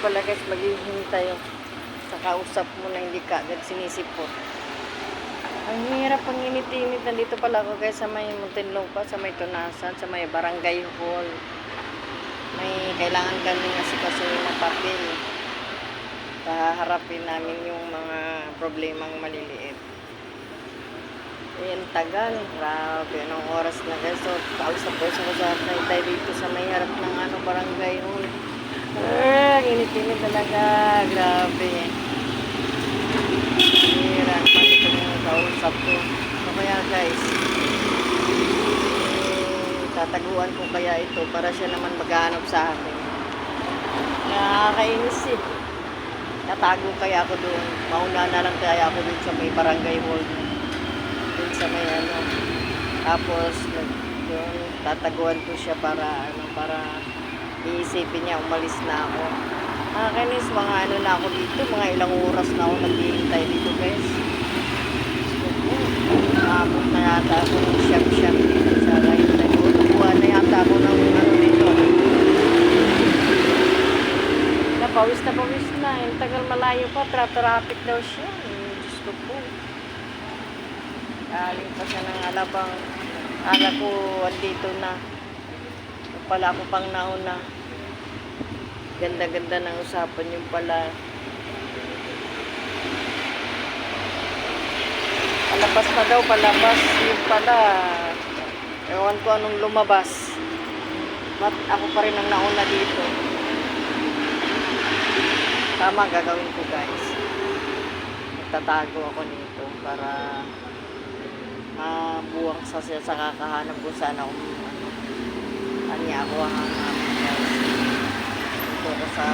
pala guys, maghihintay sa kausap mo na hindi ka agad sinisipot. Ang hirap ang init-init. Nandito pala ako guys sa may Muntinlupa, sa may Tunasan, sa may Barangay Hall. May kailangan kami kasi kasi ng papel. Paharapin namin yung mga problemang maliliit. Ayan, tagal. Grabe, anong oras na guys. So, kausap ko sa kasatay tayo dito sa may harap ng ano, barangay hall. Ah, init-init talaga. Grabe. Hira naman ito yung kausap ko. So, guys, tataguan ko kaya ito para siya naman maghanap sa akin. Nakakainis eh. Tatago kaya ako doon. Mauna na lang kaya ako doon sa may barangay hall. Doon sa may ano. Tapos, doon, tataguan ko siya para, ano, para iisipin niya, umalis na ako. Nakakainis, mga ano na ako dito, mga ilang oras na ako naghihintay dito, guys. Nakapot na yata ako ng siyam-siyam dito sa line na yun. Kuha na yata ako ng ano dito. Napawis na pawis na. Yung tagal malayo pa, tra traffic daw siya. Eh, Diyos ko po. Galing pa siya ng alabang. Ala ko, andito na. Pala ako pang nauna. Ganda-ganda ng usapan yung pala. Palabas na daw, palabas. Yung pala, ewan ko anong lumabas. Ba't ako pa rin ang nauna dito? Tama gagawin ko guys. Magtatago ako nito para mabuwang sa sa kakahanap ko sana kung ano. Ani ako ang guys. Ito ko sa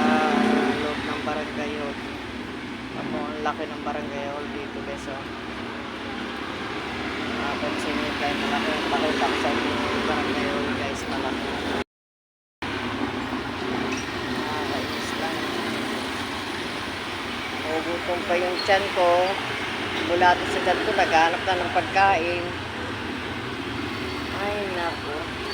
loob ng barangay hall. Ako ang laki ng barangay hall dito guys. Oh. Napansin niyo tayo malaki. Pakita ko sa inyo yung barangay hall guys malaki. Nakakainis lang. Nagugutom pa yung tiyan ko. Mula sa tiyan ko, naghanap na ng pagkain. Ay, naku.